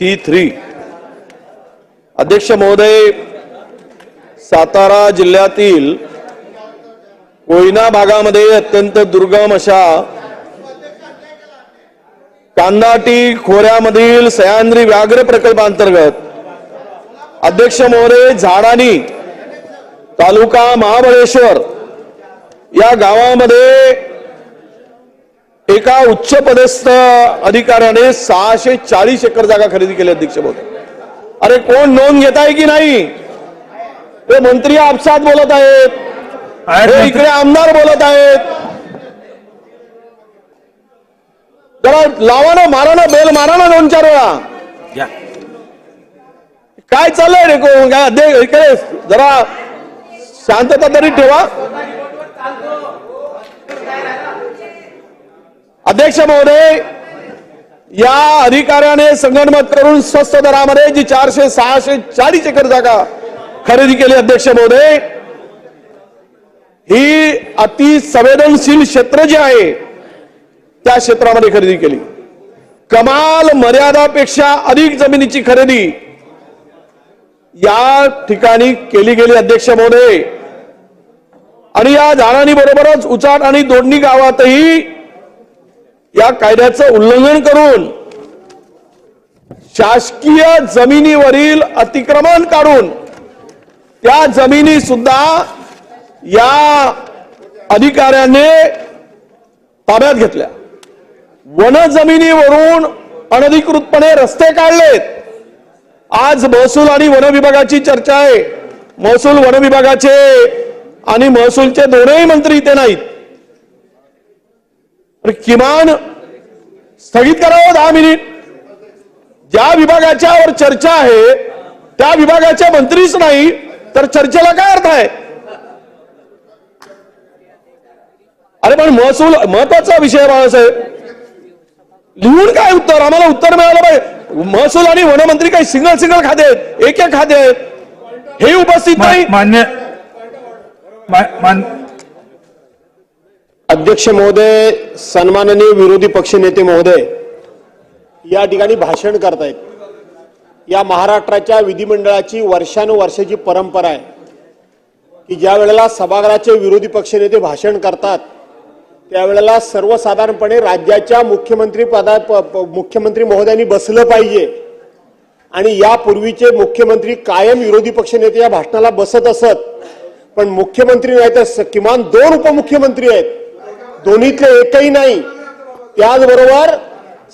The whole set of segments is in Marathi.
C three. अध्यक्ष महोदय सातारा जिल्ह्यातील कोयना भागामध्ये अत्यंत दुर्गम अशा कांदाटी खोऱ्यामधील सह्याद्री व्याघ्र प्रकल्पांतर्गत अध्यक्ष महोदय झाडानी तालुका महाबळेश्वर या गावामध्ये एका उच्च पदस्थ अधिकाऱ्याने सहाशे चाळीस एकर जागा खरेदी केली अध्यक्ष महोदय. अरे कोण नोंद घेत आहे की नाही? ते मंत्री आपसात बोलत आहेत. हे इकडे आमदार बोलत आहेत. जरा लावा ना मारा ना बेल मारा ना दोन चार वेळा. काय चाललंय रे कोण? काय अध्यक्ष इकडे जरा शांतता तरी ठेवा. अध्यक्ष महोदय या अधिकाऱ्याने संगणमत करून स्वस्त दरामध्ये जी चारशे सहाशे चाळीस एकर जागा खरेदी केली अध्यक्ष महोदय. ही अति संवेदनशील क्षेत्र जे आहे त्या क्षेत्रामध्ये खरेदी केली. कमाल मर्यादापेक्षा अधिक जमिनीची खरेदी या ठिकाणी केली गेली अध्यक्ष महोदय. आणि या झाडांनी बरोबरच उचाट आणि दोडणी गावातही या कायद्याचं उल्लंघन करून शासकीय जमिनीवरील अतिक्रमण काढून त्या जमिनी सुद्धा या अधिकाऱ्याने ताब्यात घेतल्या. वन जमिनीवरून अनधिकृतपणे रस्ते काढलेत. आज महसूल आणि वन विभागाची चर्चा आहे. महसूल वन विभागाचे आणि महसूलचे दोनही मंत्री इथे नाहीत. पण किमान स्थगित करावं दहा मिनिट. ज्या विभागाच्यावर चर्चा आहे त्या विभागाचे मंत्रीच नाही तर चर्चेला काय अर्थ आहे? अरे पण महसूल महत्त्वाचा विषय आहे बाळासाहेब. लिहून काय उत्तर? आम्हाला उत्तर मिळालं पाहिजे. महसूल आणि वनमंत्री काही सिंगल सिंगल खाते आहेत एक एक खाते आहेत. हे उपस्थित नाही. मान्य मा- मान- अध्यक्ष महोदय सन्माननीय विरोधी पक्षनेते महोदय या ठिकाणी भाषण करतायत. या महाराष्ट्राच्या विधिमंडळाची वर्षानुवर्षाची परंपरा आहे की ज्या वेळेला सभागृहाचे विरोधी पक्षनेते भाषण करतात त्यावेळेला सर्वसाधारणपणे राज्याच्या मुख्यमंत्री पदा प- प- मुख्यमंत्री महोदयांनी बसलं पाहिजे आणि यापूर्वीचे मुख्यमंत्री कायम विरोधी पक्षनेते या भाषणाला बसत असत. पण मुख्यमंत्री नाही तर स- किमान दोन उपमुख्यमंत्री आहेत. दोन्हीतले एकही नाही. त्याचबरोबर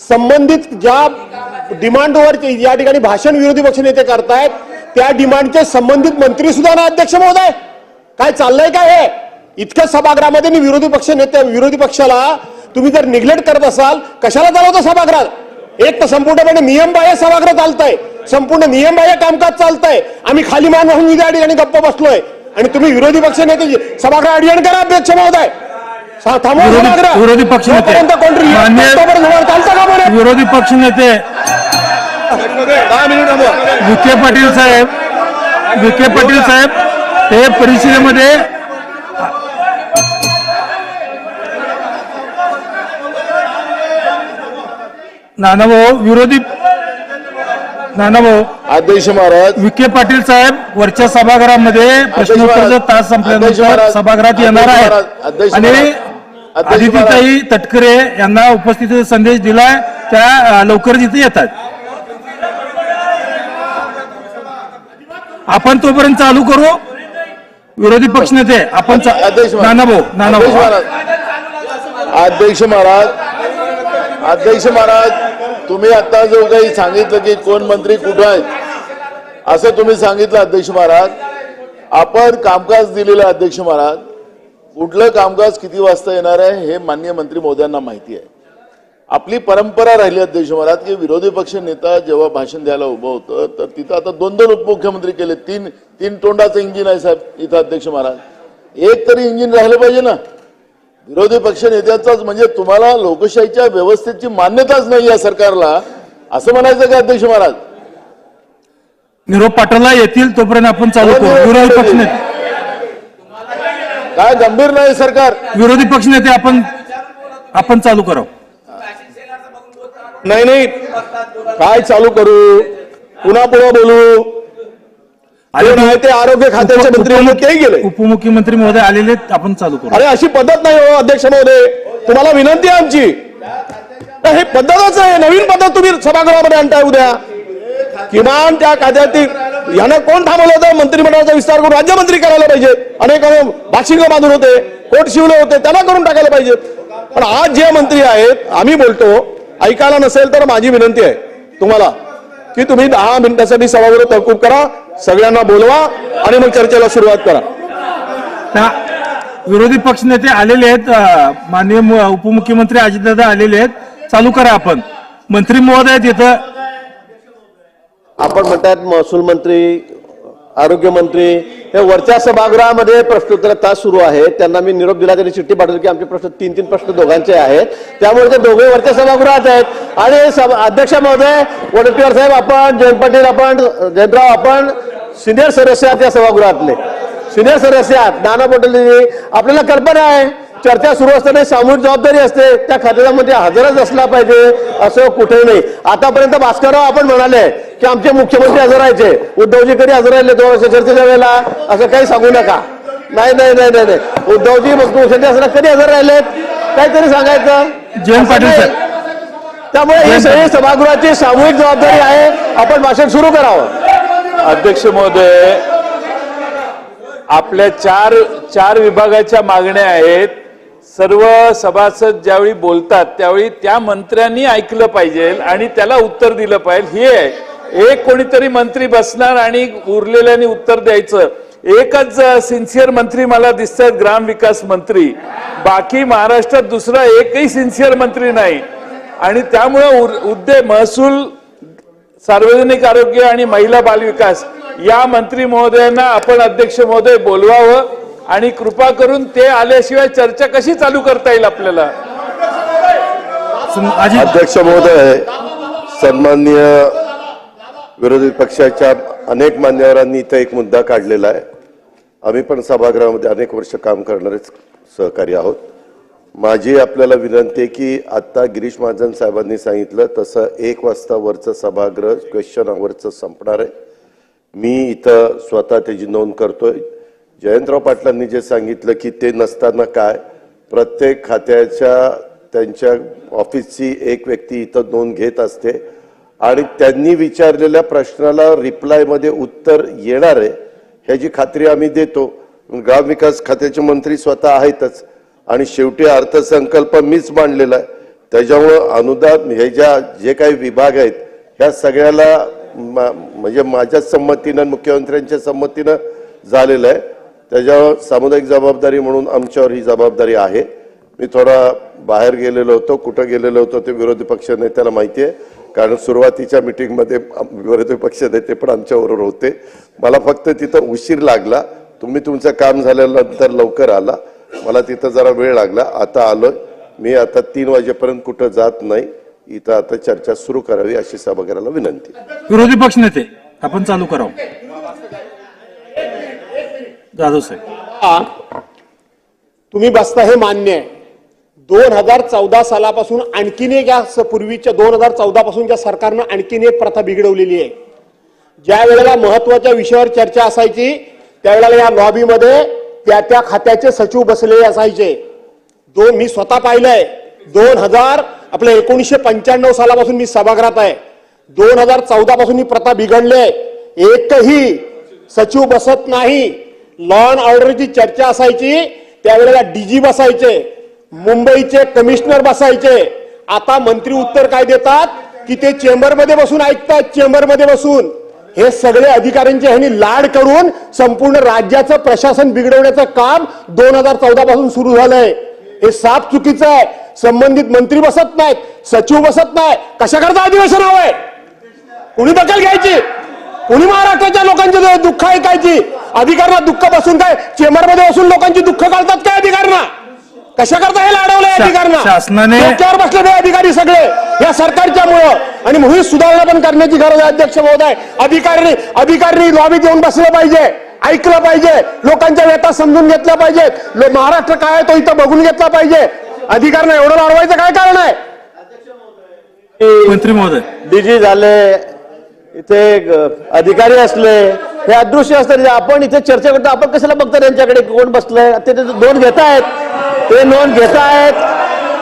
संबंधित ज्या डिमांडवर या ठिकाणी भाषण विरोधी पक्षनेते करतायत त्या डिमांडचे संबंधित मंत्री सुद्धा ना अध्यक्ष महोदय? काय चाललंय काय हे? इतक्या सभागृहामध्ये मी विरोधी पक्ष नेते विरोधी पक्षाला तुम्ही जर निग्लेक्ट करत असाल कशाला चालवता सभागृहात? एक तर संपूर्णपणे नियमबाह्य सभागृह चालतंय. संपूर्ण नियमबाह्य कामकाज चालतंय. आम्ही खाली मान वाहून विधी ठिकाणी गप्प बसलोय. आणि तुम्ही विरोधी पक्ष नेते सभागृह अडियन करा अध्यक्ष महोदय. विरोधी- का बरं? विरोधी मिनिट थांबवा. विखे पाटील साहेब विखे पाटील साहेब हे परिषदेमध्ये नानाभाऊ विरोधी नानाभाऊ अध्यक्ष महाराज. विखे पाटील साहेब वरच्या सभागृहामध्ये प्रश्नोत्तरचा तास संपल्यानंतर सभागृहात येणार आहेत. अध्यक्ष आणि आदितीताई तटकरे यांना उपस्थितीचा संदेश दिलाय. त्या लवकरच इथे येतात. आपण तोपर्यंत चालू करू. विरोधी पक्षनेते आपण चा- अध्यक्ष महाराज. नानाभाऊ अध्यक्ष महाराज. अध्यक्ष महाराज. अध्यक्ष महाराज तुम्ही आता जो काही सांगितलं की कोण मंत्री कुठं आहेत असं तुम्ही सांगितलं अध्यक्ष महाराज. आपण कामकाज दिलेलं अध्यक्ष महाराज. कुठलं कामकाज किती वाजता येणार आहे हे मान्य मंत्री मोद्यांना माहिती आहे. आपली परंपरा राहिली अध्यक्ष महाराज की विरोधी पक्ष नेता जेव्हा भाषण द्यायला उभं होतं तर तिथं आता दोन दोन उपमुख्यमंत्री केले. तीन तीन तोंडाचं इंजिन आहे साहेब इथं अध्यक्ष महाराज. एक तरी इंजिन राहिलं पाहिजे ना. विरोधी पक्ष नेत्याचाच म्हणजे तुम्हाला लोकशाहीच्या व्यवस्थेची मान्यताच नाही या सरकारला असं म्हणायचं का अध्यक्ष महाराज? निरोप पाटोला येतील तोपर्यंत आपण चालू विरोधी पक्ष नेते काय गंभीर नाही सरकार. विरोधी पक्षनेते आपण आपण चालू करू. नाही नाही. काय चालू करू? पुन्हा पुन्हा बोलू अरे आहे ते आरोग्य खात्याचे मंत्री होते तेही गेले उपमुख्यमंत्री महोदय आलेले आहेत, आपण चालू करू. अरे अशी पद्धत नाही हो अध्यक्ष महोदय. तुम्हाला विनंती आहे आमची. हे पद्धतच आहे नवीन पद्धत तुम्ही सभागृहामध्ये आणताय उद्या. किमान त्या कायद्यातील यानं कोण थांबवलं होतं? मंत्रिमंडळाचा विस्तार करून राज्यमंत्री करायला पाहिजे. अनेक बाशिंग बांधून होते कोट शिवले होते त्यांना करून टाकायला पाहिजे. पण आज जे मंत्री आहेत आम्ही बोलतो ऐकायला नसेल तर माझी विनंती आहे तुम्हाला की तुम्ही दहा मिनिटासाठी सभागृह तहकूब करा सगळ्यांना बोलवा आणि मग चर्चेला सुरुवात करा. विरोधी पक्ष नेते आलेले आहेत माननीय उपमुख्यमंत्री अजितदादा आलेले आहेत. चालू करा आपण. मंत्री महोदय आहेत इथं. आपण म्हणतात महसूल मंत्री आरोग्यमंत्री हे वरच्या सभागृहामध्ये प्रश्नोत्तर तास सुरू आहे. त्यांना मी निरोप दिला त्यांनी चिठ्ठी पाठवली की आमचे प्रश्न तीन तीन प्रश्न दोघांचे आहेत. त्यामुळे ते दोघे वरच्या सभागृहात आहेत. आणि सभा- अध्यक्ष महोदय वडट्टीवार साहेब आपण जयंत पाटील आपण जयंतराव आपण सिनियर सदस्य आहात या सभागृहातले. सिनियर सदस्य आहात. नाना पटेल आपल्याला कल्पना आहे. चर्चा सुरू असताना सामूहिक जबाबदारी असते. त्या खात्याचा मध्ये हजरच असला पाहिजे असं कुठे नाही. आतापर्यंत भास्करराव आपण म्हणाले की आमचे मुख्यमंत्री हजर राहायचे. उद्धवजी कधी हजर राहिले दोन वर्ष चर्चेच्या वेळेला. असं काही सांगू नका. नाही नाही नाही नाही नाही. उद्धवजी मुख्यमंत्री असताना कधी हजर राहिलेत? काहीतरी सांगायचं? जयंत पाटील. त्यामुळे ही सगळी सभागृहाची सामूहिक जबाबदारी आहे. आपण भाषण सुरू करावं. अध्यक्ष महोदय आपल्या चार चार विभागाच्या मागण्या आहेत. सर्व सभासद ज्यावेळी बोलतात त्यावेळी त्या मंत्र्यांनी ऐकलं पाहिजे आणि त्याला उत्तर दिलं पाहिजे. हे आहे. एक कोणीतरी मंत्री बसणार आणि उरलेल्याने उत्तर द्यायचं. एकच सिन्सिअर मंत्री मला दिसतात ग्रामविकास मंत्री. बाकी महाराष्ट्रात दुसरा एकही सिन्सिअर मंत्री नाही. आणि त्यामुळं उर- उद्दे महसूल सार्वजनिक आरोग्य आणि महिला बालविकास या मंत्री महोदयांना आपण अध्यक्ष महोदय बोलवावं. आणि कृपा करून ते आल्याशिवाय चर्चा कशी चालू करता येईल आपल्याला? अध्यक्ष महोदय सन्माननीय विरोधी पक्षाच्या अनेक मान्यवरांनी इथं एक मुद्दा काढलेला आहे. आम्ही पण सभागृहामध्ये अनेक वर्ष काम करणारे सहकारी आहोत. माझी आपल्याला विनंती आहे की आत्ता गिरीश महाजन साहेबांनी सांगितलं तसं एक वाजता वरचं सभागृह क्वेश्चन आवरचं संपणार आहे. मी इथं स्वतः त्याची नोंद करतोय. जयंतराव पाटलांनी जे सांगितलं की ते नसताना काय प्रत्येक खात्याच्या त्यांच्या ऑफिसची एक व्यक्ती इथं नोंद घेत असते. आणि त्यांनी विचारलेल्या प्रश्नाला रिप्लायमध्ये उत्तर येणार आहे ह्याची खात्री आम्ही देतो. ग्रामविकास खात्याचे मंत्री स्वतः आहेतच. आणि शेवटी अर्थसंकल्प मीच मांडलेला आहे. त्याच्यामुळं अनुदान हे ज्या जे काही विभाग आहेत ह्या सगळ्याला मा- म्हणजे माझ्याच संमतीनं मुख्यमंत्र्यांच्या संमतीनं झालेलं आहे. त्याच्यावर सामुदायिक जबाबदारी म्हणून आमच्यावर ही जबाबदारी आहे. मी थोडा बाहेर गेलेलो होतो कुठं गेलेलो होतो ते विरोधी पक्ष नेत्याला माहिती आहे. कारण सुरुवातीच्या मिटिंगमध्ये विरोधी पक्ष नेते पण आमच्याबरोबर होते. मला फक्त तिथं उशीर लागला. तुम्ही तुमचं काम झाल्यानंतर लवकर आला. मला तिथं जरा वेळ लागला. आता आलो मी आता तीन वाजेपर्यंत कुठं जात नाही. इथं आता चर्चा सुरू करावी अशी सभागृहाला विनंती. विरोधी पक्ष नेते आपण चालू करावं. जाधव साहेब. तुम्ही बसता हे मान्य आहे. दोन हजार चौदा सालापासून आणखीन एक या स- पूर्वीच्या दोन हजार चौदा पासून ज्या सरकारनं आणखीन एक प्रथा बिघडवलेली आहे. ज्या वेळेला महत्त्वाच्या विषयावर चर्चा असायची त्यावेळेला या लॉबीमध्ये त्या त्या खात्याचे सचिव बसलेले असायचे. दोन मी स्वतः पाहिलंय. दोन हजार आपल्या एकोणीसशे पंच्याण्णव सालापासून मी सभागृहात आहे. दोन हजार चौदा पासून ही प्रथा बिघडली आहे. एकही सचिव बसत नाही. लॉ अँड ऑर्डरची चर्चा असायची त्यावेळेला डीजी बसायचे मुंबईचे कमिशनर बसायचे. आता मंत्री उत्तर काय देतात? की ते चेंबरमध्ये बसून ऐकतात चेंबरमध्ये बसून. हे सगळे अधिकाऱ्यांचे ह्यांनी लाड करून संपूर्ण राज्याचं प्रशासन बिघडवण्याचं काम दोन हजार चौदा पासून सुरू झालंय. हे साफ चुकीचं आहे. संबंधित मंत्री बसत नाहीत सचिव बसत नाही कशाकरता अधिवेशन हवंय? कुणी दखल घ्यायची? कुणी महाराष्ट्राच्या लोकांची दुःख ऐकायची? अधिकाऱ्यांना दुःख बसून काय? चेंबरमध्ये बसून लोकांची दुःख काढतात काय अधिकाऱ्यांना? कशा करता हे लाडवलंय शा- अधिकाऱ्यांना? शासनाने- डोक्यावर बसलेले अधिकारी सगळे या सरकारच्यामुळं. आणि म्हणून सुधारणा पण करण्याची गरज आहे अध्यक्ष महोदय. अधिकारी अधिकारी लॉबीत येऊन बसलं पाहिजे ऐकलं पाहिजे लोकांच्या व्यथा समजून घेतल्या पाहिजेत. महाराष्ट्र काय आहे तो इथं बघून घेतला पाहिजे. अधिकाऱ्यांना एवढं लाडवायचं काय कारण आहे? मंत्री महोदय. डीजी झाले इथे ग- अधिकारी असले हे अदृश्य असतात म्हणजे आपण इथे चर्चा करतो. आपण कशाला बघतो त्यांच्याकडे? कोण बसलंय? ते नोंद घेत आहेत. ते नोंद घेत आहेत.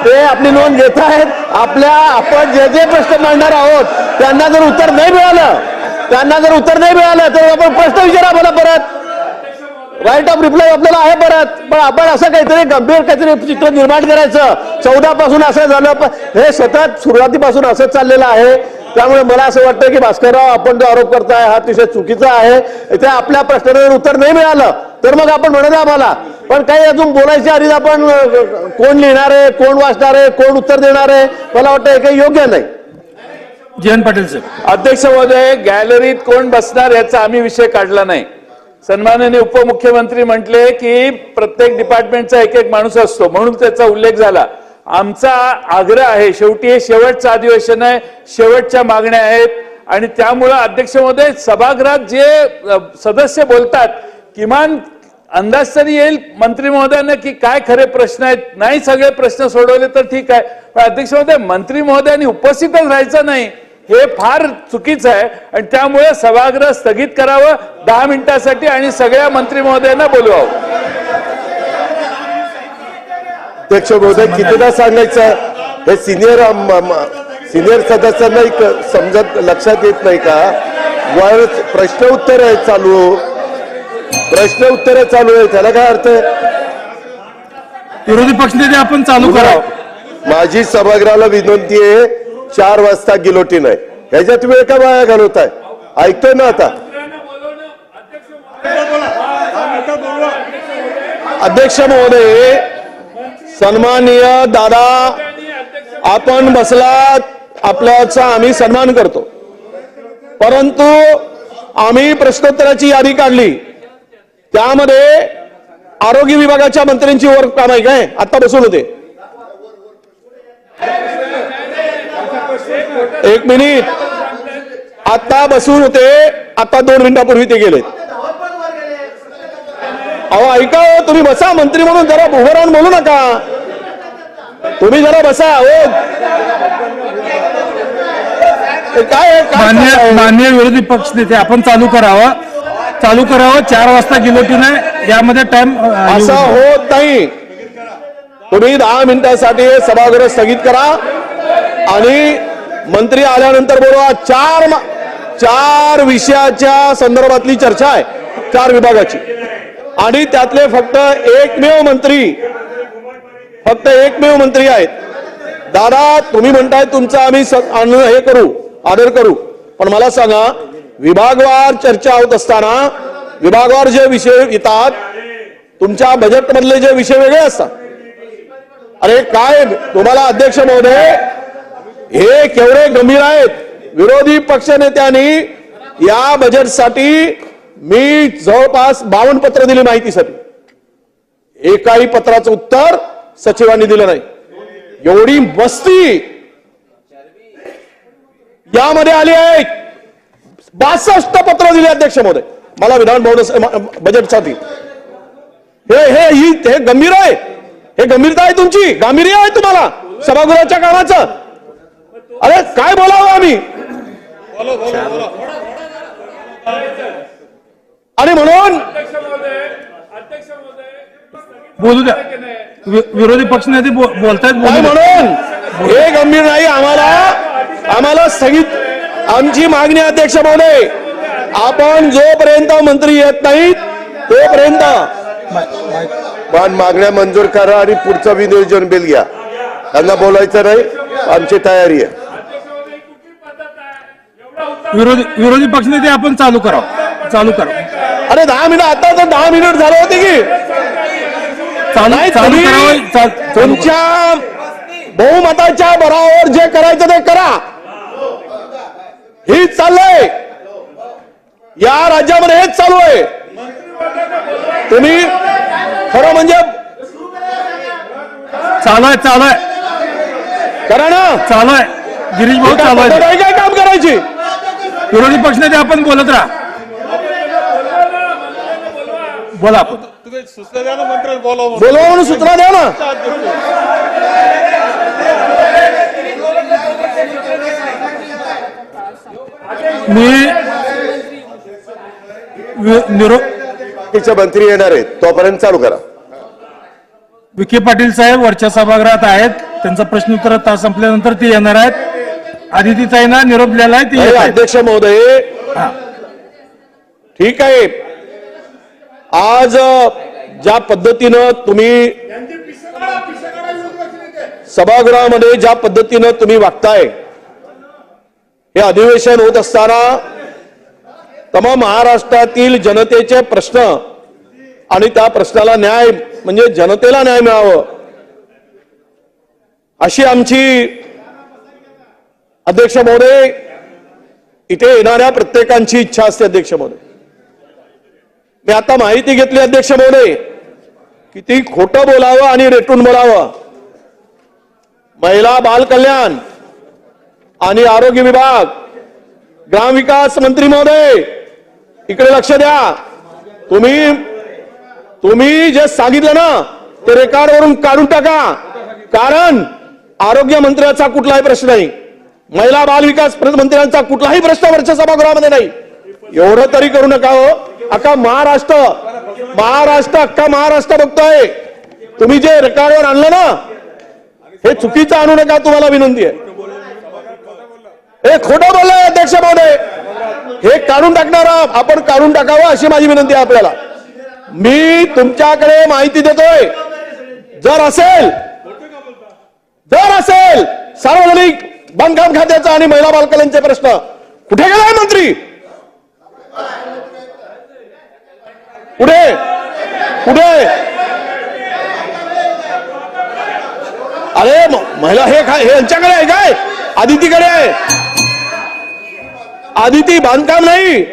ते आपली नोंद घेत आहेत. आपल्या आपण जे जे प्रश्न मांडणार आहोत त्यांना जर उत्तर नाही मिळालं त्यांना जर उत्तर नाही मिळालं तर आपण प्रश्न विचारा मला परत. राईट ऑफ रिप्लाय आपल्याला आहे परत. पण आपण असं काहीतरी गंभीर काहीतरी चित्र निर्माण करायचं. चौदा पासून असं झालं. पण हे सतत सुरुवातीपासून असंच चाललेलं आहे. त्यामुळे मला असं वाटतं की भास्करराव आपण जो आरोप करताय हा अतिशय चुकीचा आहे. इथे आपल्या प्रश्नाला जर उत्तर नाही मिळालं तर मग आपण म्हणत आम्हाला. पण काही अजून बोलायच्या आधीच आपण कोण लिहिणार आहे कोण वाचणार आहे कोण उत्तर देणार आहे मला वाटतं हे काही योग्य नाही. जयंत पाटील साहेब अध्यक्ष महोदय गॅलरीत कोण बसणार याचा आम्ही विषय काढला नाही. सन्माननीय उपमुख्यमंत्री म्हटले की प्रत्येक डिपार्टमेंटचा एक एक माणूस असतो म्हणून त्याचा उल्लेख झाला. आमचा आग्रह आहे शेवटी हे शेवटचं अधिवेशन आहे शेवटच्या मागण्या आहेत. आणि त्यामुळं अध्यक्ष महोदय सभागृहात जे सदस्य बोलतात किमान अंदाज तरी येईल मंत्री महोदयांना की काय खरे प्रश्न आहेत. नाही सगळे प्रश्न सोडवले तर ठीक आहे. पण अध्यक्ष महोदय मंत्री महोदयांनी उपस्थितच राहायचं नाही. हे फार चुकीचं आहे. आणि त्यामुळे सभागृह स्थगित करावं दहा मिनिटासाठी आणि सगळ्या मंत्री महोदयांना बोलवावं. अध्यक्ष महोदय कितीदा सांगायचं? हे सिनियर सिनियर सदस्यांना एक समजत लक्षात येत नाही का? वर प्रश्न उत्तर आहे चालू. प्रश्न उत्तर चालू आहे त्याला काय अर्थ आहे? विरोधी पक्षनेते आपण चालू करावं माझी सभागृहाला विनंती आहे चार वाजता गिलोटीन आहे. ह्याच्यात वेळ का वाया घालवताय ऐकतोय ना आता? अध्यक्ष महोदय सन्माननीय दादा आपण बसलात आपल्याचा आम्ही सन्मान करतो. परंतु आम्ही प्रश्नोत्तराची यादी काढली. त्यामध्ये आरोग्य विभागाच्या मंत्र्यांची वर काम आहे काय? आता बसून होते. एक मिनिट. आता बसून होते. आता दोन मिनिटापूर्वी ते गेलेत. अहो ऐका हो तुम्ही बसा मंत्री म्हणून जरा राहून बोलू नका. तुम्ही जरा बसा हो. काय मान्य? मान्य विरोधी पक्षनेते आपण चालू करावं. चालू करावं चार वाजता गिलोटीन आहे. यामध्ये टाइम असं होत नाही. तुम्ही दहा मिनिटासाठी सभागृह स्थगित करा. आणि मंत्री आल्यानंतर बोलवा चार चार विषयाच्या संदर्भातली चर्चा आहे चार विभागाची. आणि त्यातले फक्त एकमेव मंत्री फक्त एकमेव मंत्री आहेत. दादा तुम्ही म्हणताय तुमचं आम्ही स- हे करू आदर करू. पण मला सांगा विभागवार चर्चा होत असताना विभागवार जे विषय येतात तुमच्या बजेट मधले जे विषय वेगळे असतात. अरे काय तुम्हाला अध्यक्ष महोदय हे केवढे गंभीर आहेत. विरोधी पक्षनेत्यांनी या बजेटसाठी मी जवळपास बावन्न पत्र दिली माहितीसाठी. एकाही पत्राचं उत्तर सचिवांनी दिलं नाही. एवढी मस्ती यामध्ये आली आहे. बासष्ट पत्र दिले अध्यक्ष महोदय मला विधान भवन बजेटसाठी हे हे ही हे गंभीर आहे. हे गंभीरता आहे तुमची. गांभीर्य आहे तुम्हाला. सभागृहाच्या कामाचं. अरे काय बोलावं आम्ही? आणि म्हणून बोलू द्या. विरोधी पक्षनेते बो- बोलतायत. म्हणून हे गंभीर नाही आम्हाला आम्हाला स्थगित आमची मागणी अध्यक्ष महोदय आपण जोपर्यंत मंत्री येत नाहीत तोपर्यंत पण मागण्या मंजूर करा आणि पुढचं विनियोजन बिल घ्या त्यांना बोलायचं नाही आमची तयारी आहे. विरोधी विरोधी पक्षनेते आपण चालू करावं. चालू करा अरे दहा मिनिट आता तर दहा मिनिट झाले होते की. तुमच्या बहुमताच्या बरावर जे करायचं ते करा. हेच चाललंय. या राज्यामध्ये हेच चालू आहे. तुम्ही खरं म्हणजे चालू आहे चालू आहे करा ना. चालू आहे गिरीश भाऊ काय चालू आहे काय काम करायची? विरोधी पक्षनेते आपण बोलत राहा. बोला. तुम्ही म्हणून. सूचना द्या ना. मी मंत्री येणार आहेत. तोपर्यंत चालू करा. विखे पाटील साहेब वरच्या सभागृहात आहेत. त्यांचा प्रश्नोत्तर तास संपल्यानंतर ते येणार आहेत. आदिती ताईना निरोप द्यायला आहे अध्यक्ष महोदय. ठीक आहे. आज ज्या पद्धतीनं तुम्ही सभागृहामध्ये ज्या पद्धतीनं तुम्ही वागताय हे अधिवेशन होत असताना तमाम महाराष्ट्रातील जनतेचे प्रश्न आणि त्या प्रश्नाला न्याय म्हणजे जनतेला न्याय मिळावं अशी आमची अध्यक्ष महोदय इथे येणाऱ्या प्रत्येकांची इच्छा असते अध्यक्ष महोदय. मी आता माहिती घेतली अध्यक्ष महोदय. किती खोटं बोलावं आणि रेटून बोलावं. महिला बाल कल्याण आणि आरोग्य विभाग ग्रामविकास मंत्री महोदय इकडे लक्ष द्या. तुम्ही तुम्ही जे सांगितलं ना ते रेकॉर्डवरून काढून टाका. कारण आरोग्य मंत्र्याचा कुठलाही प्रश्न नाही. महिला बाल विकास मंत्र्यांचा कुठलाही प्रश्न वरच्या सभागृहामध्ये नाही. एवढं तरी करू नका हो. अख्खा महाराष्ट्र महाराष्ट्र अख्खा महाराष्ट्र बघतोय. तुम्ही जे रेकॉर्डवर आणलं ना हे चुकीचं आणू नका तुम्हाला विनंती आहे. हे खोटं बोललंय अध्यक्ष महोदय. हे काढून टाकणार आपण काढून टाकावं अशी माझी विनंती आहे आपल्याला. मी तुमच्याकडे माहिती देतोय. जर असेल जर असेल सार्वजनिक बांधकाम खात्याचा आणि महिला बालकल्यांचे प्रश्न. कुठे गेलाय मंत्री? कुठे कुठे अरे महिला हे काय हे यांच्याकडे आहे काय? आदितीकडे आहे. आदिती बांधकाम नाही.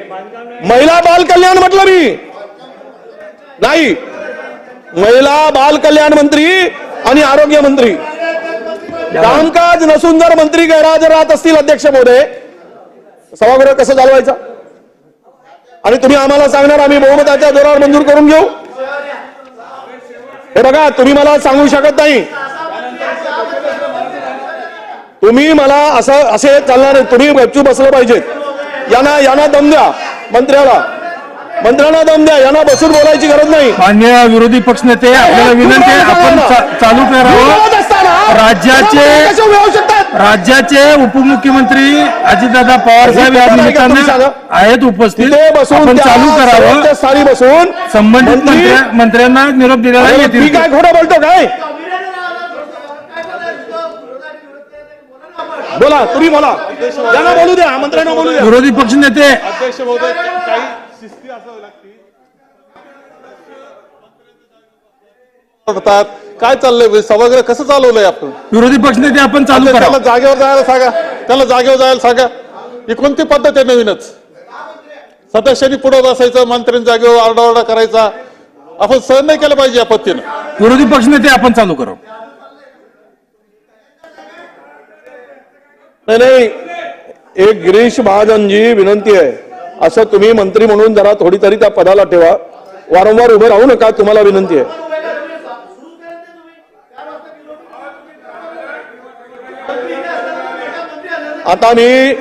महिला बाल कल्याण म्हटलं मी. नाही. महिला बाल कल्याण मंत्री आणि आरोग्य मंत्री. कामकाज नसून जर मंत्री गैरहजर राहत असतील अध्यक्ष महोदय. सभागृह कसं चालवायचं? आणि तुम्ही आम्हाला सांगणार आम्ही बहुमताच्या जोरावर मंजूर करून घेऊ. हे बघा तुम्ही मला सांगू शकत नाही. तुम्ही मला असं असे चालणार नाही. तुम्ही गपचूप बसलं पाहिजेत यांना यांना दम द्या मंत्र्याला. मंत्र्यांना दम द्या यांना बसून बोलायची गरज नाही. मान्य विरोधी पक्षनेते आपल्याला विनंती आहे आपण चालू करावं राज्याचे राज्याचे उपमुख्यमंत्री अजितदादा पवार साहेब या निमित्तानं. आहेत उपस्थित. आपण चालू करावं. स्थानी बसून. संबंधित मंत्री- मंत्र्या- मंत्र्यांना निरोप दिलेला मी काय खोटं बोलतो काय? बोला तुम्ही बोला. यांना बोलू द्या मंत्र्यांना बोलू द्या. विरोधी पक्षनेते अध्यक्ष महोदय काही शिस्ती असावी लागते. काय चाललंय? सभागृह कसं चालवलंय आपण? विरोधी पक्षनेते आपण चालू त्याला जागेवर जायला सांगा. त्याला जागेवर जायला सांगा. ही कोणती पद्धत आहे नवीनच? सदस्यांनी पुढे बसायचं मंत्र्यांनी जागेवर आरडाओरडा करायचा. आपण सहन नाही केलं पाहिजे या पद्धतीनं. विरोधी पक्षनेते आपण चालू करावं. नाही नाही. एक गिरीश महाजनजी विनंती आहे. असं तुम्ही मंत्री म्हणून जरा थोडी तरी त्या पदाला ठेवा. वारंवार उभे राहू नका तुम्हाला विनंती आहे. आता मी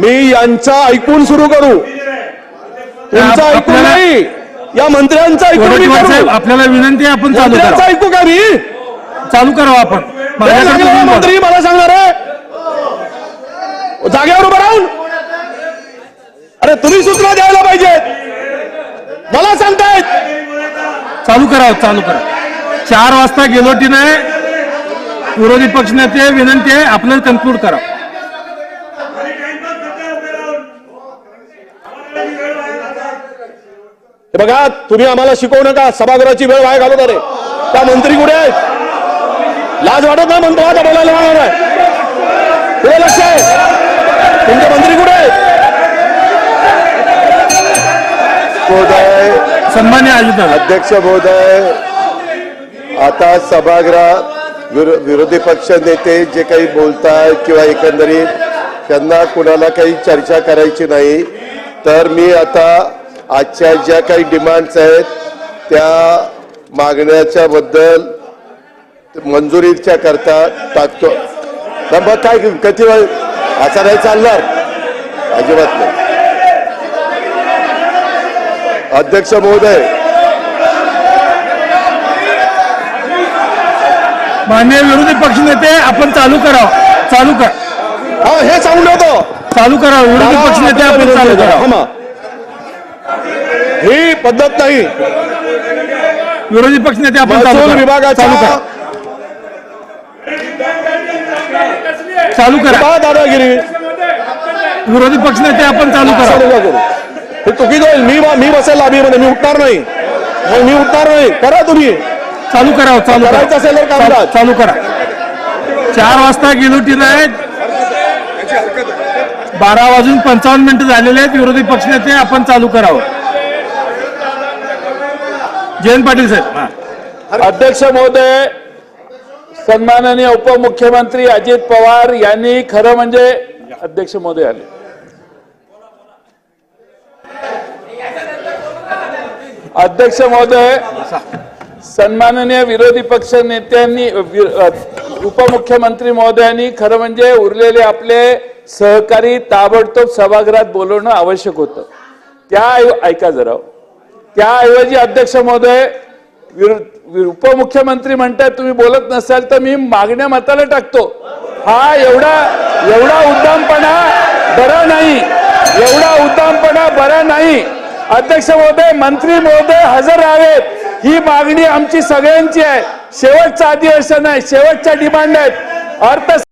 मी यांचा ऐकून सुरू करू. तुमचं ऐकून नाही या मंत्र्यांचं ऐकून करू. आपल्याला विनंती आहे आपण मंत्र्यांचं ऐकू का मी? चालू करावं आपण. हे. मंत्री मला सांगणार आहे. जागेवर उभं राहून. अरे तुम्ही सूचना द्यायला पाहिजेत मला सांगतायत. चालू करावं चालू करा चार वाजता गेलोटी नाही विरोधी पक्षनेते विनंती आहे आपल्याला कन्क्लूड करा हे बघा तुम्ही आम्हाला शिकवू नका. सभागृहाची वेळ वाया घालवत अरे त्या मंत्री कुठे आहेत? लाज वाटत नाही मंत्र्याला बोलायला लागणार आहे? कुठे लक्ष आहे. तुमचे मंत्री कुठे आहेत? सन्मान्य अध्यक्ष महोदय आता सभागृह विरो- विरोधी पक्ष नेते जे काही बोलतायत किंवा एकंदरीत त्यांना कुणाला काही चर्चा करायची नाही तर मी आता आजच्या ज्या काही डिमांड्स आहेत त्या मागण्याच्या बद्दल मंजुरीच्या करता टाकतो. मग काय किती वेळ असं नाही चालणार? अजिबात नाही. अध्यक्ष महोदय. मान्य विरोधी पक्षनेते आपण चालू करावं चालू कर. हा हे सांगून ठेवतो. चालू करावं विरोधी पक्षनेते आपण चालू थांबा. ही पद्धत नाही. विरोधी पक्षनेते आपण चालू महसूल करा. विभागाच्या चालू करा. चालू करा. दादागिरी. विरोधी पक्षनेते आपण चालू करा. करू. हे चुकीचं होईल. मी मी बसेल लाबीमध्ये मी उठणार नाही. मग मी उठणार नाही. करा तुम्ही. चालू करावं चालू करा. करायचं असेल तर. चालू- चालू करा. चार वाजता गिलोटीला आहेत बारा वाजून पंचावन्न मिनिटं झालेले आहेत. विरोधी पक्षनेते आपण चालू करावं. जयंत पाटील साहेब हा. अध्यक्ष महोदय सन्माननीय उपमुख्यमंत्री अजित पवार यांनी खरं म्हणजे अध्यक्ष महोदय आले. अध्यक्ष महोदय सन्माननीय विरोधी पक्ष नेत्यांनी उपमुख्यमंत्री महोदयांनी खरं म्हणजे उरलेले आपले सहकारी ताबडतोब सभागृहात बोलवणं आवश्यक होतं. त्या ऐका जरा. त्याऐवजी अध्यक्ष महोदय विरु- वि- उपमुख्यमंत्री म्हणतात तुम्ही बोलत नसाल तर मी मागण्या मताला टाकतो. हा एवढा एवढा उद्दामपणा बरा नाही. एवढा उद्दामपणा बरा नाही. अध्यक्ष महोदय मंत्री महोदय हजर राहावेत. ही मागणी आमची सगळ्यांची आहे. शेवटचं अधिवेशन आहे. शेवटच्या डिमांड आहेत. अर्थ